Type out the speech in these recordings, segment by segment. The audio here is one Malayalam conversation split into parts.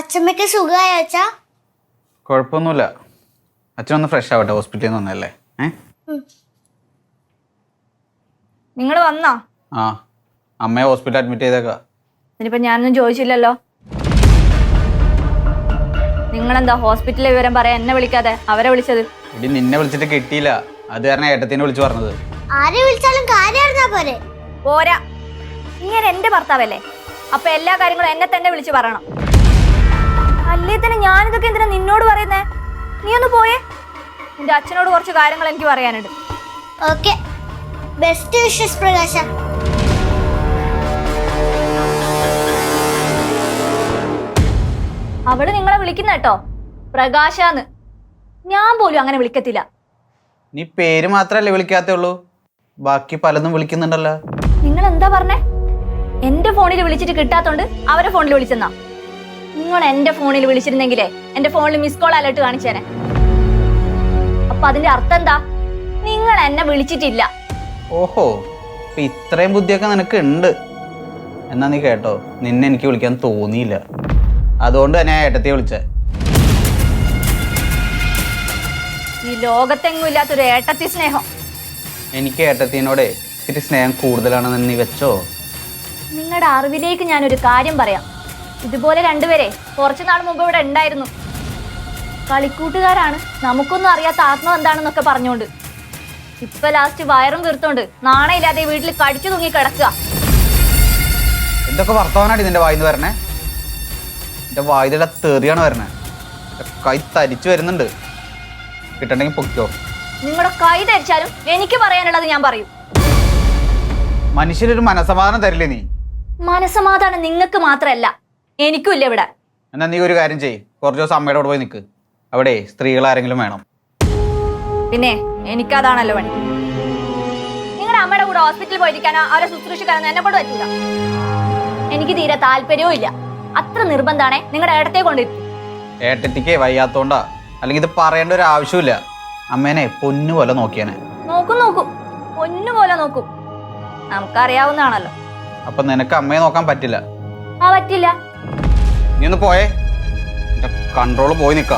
അച്ഛമ്മയ്ക്ക് സുഖമായ അച്ഛാ? കുഴപ്പമൊന്നുമില്ല. അച്ഛനൊന്ന് ഫ്രഷ് ആവട്ടെ ഹോസ്പിറ്റലിൽ നിന്ന് വന്നല്ലേ നിങ്ങൾ വന്നോ? ആ അമ്മയെ ഹോസ്പിറ്റൽ അഡ്മിറ്റ് ചെയ്തേക്കാ. ഇനിയിപ്പോ ഞാനൊന്നും ചോദിച്ചില്ലല്ലോ. നിങ്ങളെന്താ ഹോസ്പിറ്റലിലെ വിവരം പറയാൻ എന്നെ വിളിക്കാതെ അവരെ വിളിച്ചത്? ഇടി നിന്നെ വിളിച്ചിട്ട് കിട്ടിയില്ല. അത് കാരണം ഏട്ടത്തിനെ വിളിച്ചു പറഞ്ഞത്. ആരെ വിളിച്ചാലും കാര്യം പോരെ? പോരാ. ഇങ്ങനെ എന്റെ ഭർത്താവല്ലേ? അപ്പൊ എല്ലാ കാര്യങ്ങളും എന്നെ തന്നെ വിളിച്ചു പറയണം. അല്ലേ തന്നെ ഞാനിതൊക്കെ എന്തിനാ നിന്നോട് പറയുന്നേ? നീ ഒന്ന് പോയേ. നിന്റെ അച്ഛനോട് കുറച്ച് കാര്യങ്ങൾ എനിക്ക് പറയാനുണ്ട്. ഓക്കെ. ബെസ്റ്റ് വിഷസ് പ്രകാശ. അവൾ നിങ്ങളെ വിളിക്കുന്ന കേട്ടോ. പ്രകാശാന്ന്. ഞാൻ പോലും അങ്ങനെ വിളിക്കത്തില്ല. നീ പേര് മാത്രല്ലേ വിളിക്കാത്തേ ഉള്ളൂ ബാക്കി പലതും വിളിക്കുന്നുണ്ടല്ലോ. നിങ്ങൾ എന്താ പറഞ്ഞേ? എന്റെ ഫോണിൽ വിളിച്ചിട്ട് കിട്ടാത്തോണ്ട് അവരെ ഫോണിൽ വിളിച്ചെന്നാ. നിങ്ങൾ എന്റെ ഫോണിൽ വിളിച്ചിരുന്നെങ്കിലേ എന്റെ ഫോണിൽ മിസ് കോൾ അലേർട്ട് കാണിച്ചേനെ. അപ്പൊ അതിന്റെ അർത്ഥം എന്താ? നിങ്ങൾ എന്നെ വിളിച്ചിട്ടില്ല. ഓഹോ ഇപ്പൊ ഇത്രയും ബുദ്ധിയൊക്കെ നിനക്ക് ഉണ്ട്. എന്നാ നീ കേട്ടോ നിന്നെ എനിക്ക് വിളിക്കാൻ തോന്നിയില്ല. അതുകൊണ്ട് തന്നെ ഏട്ടത്തെ വിളിച്ച. ഈ ലോകത്തെങ്ങും ഇല്ലാത്തൊരു ഏട്ടത്തി സ്നേഹം. എനിക്ക് ഏട്ടത്തിനോടെ ഇത്തിരി സ്നേഹം കൂടുതലാണെന്ന് നീ വെച്ചോ? നിങ്ങളുടെ അറിവിലേക്ക് ഞാനൊരു കാര്യം പറയാം. ഇതുപോലെ രണ്ടുപേരെ കുറച്ചു നാൾ മുമ്പ് ഇവിടെ ഉണ്ടായിരുന്നു. കളിക്കൂട്ടുകാരാണ്. നമുക്കൊന്നും അറിയാത്ത ആത്മം എന്താണെന്നൊക്കെ പറഞ്ഞുകൊണ്ട്. ഇപ്പൊ ലാസ്റ്റ് വയറും വീർത്തോണ്ട് നാണയില്ലാതെ വീട്ടിൽ കടിച്ചു തൂങ്ങി കിടക്കുക. എന്തൊക്കെ വർത്തമാനാണ് ഇതിന്റെ വായിന്ന് വരണേ? എന്റെ വായുതല തെറിയാണ് വരണേ? കൈ തരിച്ചു വരുന്നുണ്ട്. കിട്ടണ്ടെങ്കിൽ പൊക്കോ നിങ്ങളുടെ കൈ തരിച്ചാലും എനിക്ക് പറയാനുള്ളത് ഞാൻ പറയും. മനുഷ്യനൊരു മനസമാധാനം തരില്ലേ നീ? മനസമാധാനം നിങ്ങൾക്ക് മാത്രമല്ല. എനിക്കും ഇല്ല ഇവിടെ. എന്നാ നീ ഒരു കാര്യം ചെയ്യ്. കുറച്ച് ദിവസം അമ്മയുടെ കൂടെ പോയി നിൽക്ക് അവിടെ സ്ത്രീകൾ ആരെങ്കിലും വേണം. പിന്നെ എനിക്കതാണല്ലോ പണി. നിങ്ങളുടെ അമ്മയുടെ കൂടെ ഹോസ്പിറ്റലിൽ പോയിരിക്കാനോ അവരെ ശുശ്രൂഷിക്കാനോ എന്നെ കൊണ്ട് പറ്റൂല. എനിക്ക് തീരെ താല്പര്യവും ഇല്ല. അത്ര നിർബന്ധാണേ നിങ്ങളുടെ ഇടത്തെ കൊണ്ടിരുത്തി ഏട്ടത്തിക്ക് വയ്യാത്തോണ്ടാ. അല്ലെങ്കിൽ ഇത് പറയേണ്ട ഒരു ആവശ്യമില്ല അമ്മേനെ പൊന്നു പോലെ നോക്കിയാനെ. നോക്കും നോക്കും. പൊന്നുപോലെ നോക്കും. നമുക്കറിയാവുന്നതാണല്ലോ. അപ്പൊ നിനക്ക് അമ്മയെ നോക്കാൻ പറ്റില്ല. ആ പറ്റില്ല. നീ ഒന്ന് പോയേ. എന്റെ കൺട്രോൾ പോയി നിക്ക.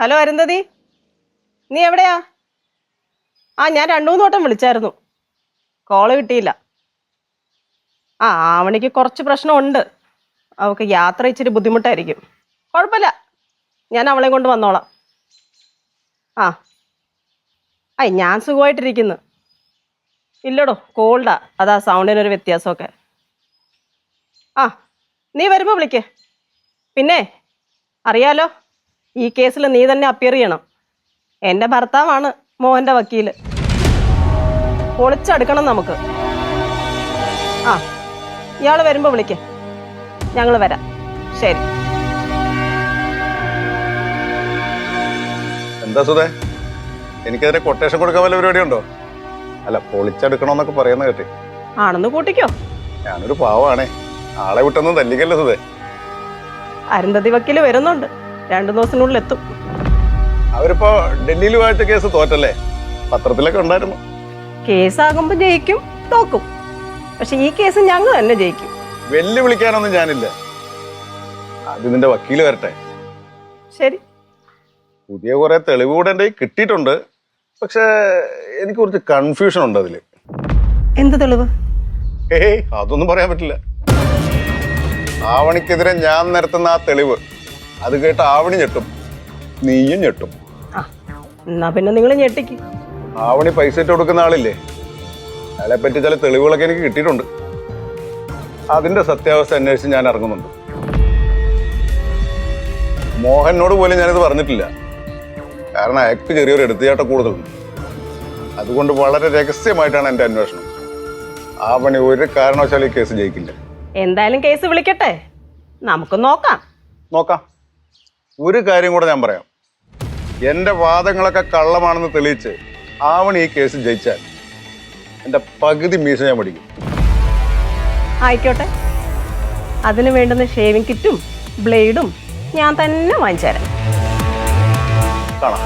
ഹലോ അരുന്ധതി. നീ എവിടെയാ? ആ ഞാൻ രണ്ടു മൂന്ന് വട്ടം വിളിച്ചായിരുന്നു. കോൾ കിട്ടിയില്ല. ആ ആവണിക്ക് കുറച്ച് പ്രശ്നമുണ്ട്. അവൾക്ക് യാത്ര ഇച്ചിരി ബുദ്ധിമുട്ടായിരിക്കും. കുഴപ്പമില്ല. ഞാൻ അവളെ കൊണ്ട് വന്നോളാം. ആ ഐ ഞാൻ സുഖമായിട്ടിരിക്കുന്നു. ഇല്ലടോ കോൾഡാ അതാ സൗണ്ടിനൊരു വ്യത്യാസമൊക്കെ. ആ നീ വരുമ്പോൾ വിളിക്കേ. പിന്നെ അറിയാലോ ഈ കേസിൽ നീ തന്നെ അപ്പിയർ ചെയ്യണം. എന്റെ ഭർത്താവാണ് മോഹന്റെ വക്കീൽ പൊളിച്ചെടുക്കണം നമുക്ക്. ആ ഇയാൾ വരുമ്പോൾ വിളിക്ക്. ഞങ്ങൾ വരാം. ശരി. എന്താ സുധേ? എനിക്കതിന് കൊട്ടേഷൻ കൊടുക്കാൻ വല്ല പരിപാടിയുണ്ടോ? അല്ല പൊളിച്ചെടുക്കണമെന്നൊക്കെ പറയുന്ന കേട്ടി. ആണെന്ന് കൂട്ടിക്കോ ഞാനൊരു പാവാണേ. ആളെ വിട്ടൊന്നും തല്ലിക്കല്ലോ സുധേ. അരുന്ധതി വക്കീൽ വരുന്നുണ്ട്. രണ്ടു ദിവസത്തിനുള്ളിൽ എത്തും. അവരിപ്പോ ഡൽഹിയിലുമായിട്ട് കേസ് തോറ്റല്ലേ? പത്രത്തിലൊക്കെ ഉണ്ടായിരുന്നു. കേസാകുമ്പോ ജയിക്കും തോക്കും. പക്ഷെ ഈ കേസ് ഞങ്ങൾ തന്നെ ജയിക്കും. വെല്ലുവിളിക്കാനൊന്നും ഞാനില്ല. ആദ്യം നിന്റെ വക്കീൽ വരട്ടെ. ശരി. പുതിയ കുറെ തെളിവ് കൂടെ എന്റെ കിട്ടിയിട്ടുണ്ട്. പക്ഷേ എനിക്ക് കുറച്ച് കൺഫ്യൂഷൻ ഉണ്ട് അതിൽ. എന്ത് തെളിവ്? ഏയ് അതൊന്നും പറയാൻ പറ്റില്ല. ആവണിക്കെതിരെ ഞാൻ നിരത്തുന്ന ആ തെളിവ് അത് കേട്ട് ആവണി ഞെട്ടും. നീയും ഞെട്ടും. എന്നാ പിന്നെ നിങ്ങൾ ഞെട്ടിക്ക്. ആവണി പൈസ ഇട്ട് കൊടുക്കുന്ന ആളില്ലേ? അയാളെ പറ്റി ചില തെളിവുകളൊക്കെ എനിക്ക് കിട്ടിയിട്ടുണ്ട്. അതിന്റെ സത്യാവസ്ഥ അന്വേഷിച്ച് ഞാൻ ഇറങ്ങുന്നുണ്ട്. മോഹനോട് പോലും ഞാനിത് പറഞ്ഞിട്ടില്ല. കാരണം അയാൾക്ക് ചെറിയൊരു എടുത്തുചാട്ട കൂടുതലുണ്ട്. അതുകൊണ്ട് വളരെ രഹസ്യമായിട്ടാണ് എന്റെ അന്വേഷണം. ആ പണി ഒരു കാരണവശാലും ഈ കേസ് ജയിക്കില്ല. എന്തായാലും കേസ് വിളിക്കട്ടെ. നമുക്ക് നോക്കാം. നോക്കാം. ഒരു കാര്യം കൂടെ ഞാൻ പറയാം. എന്റെ വാദങ്ങളൊക്കെ കള്ളമാണെന്ന് തെളിയിച്ച് ആവണി ഈ കേസ് ജയിച്ചാൽ എന്റെ പകുതി മീശ ഞാൻ പഠിക്കും ആയിക്കോട്ടെ. അതിന് വേണ്ടുന്ന ഷേവിംഗ് കിറ്റും ബ്ലേഡും ഞാൻ തന്നെ വാങ്ങിച്ചു തരാം കാണാം.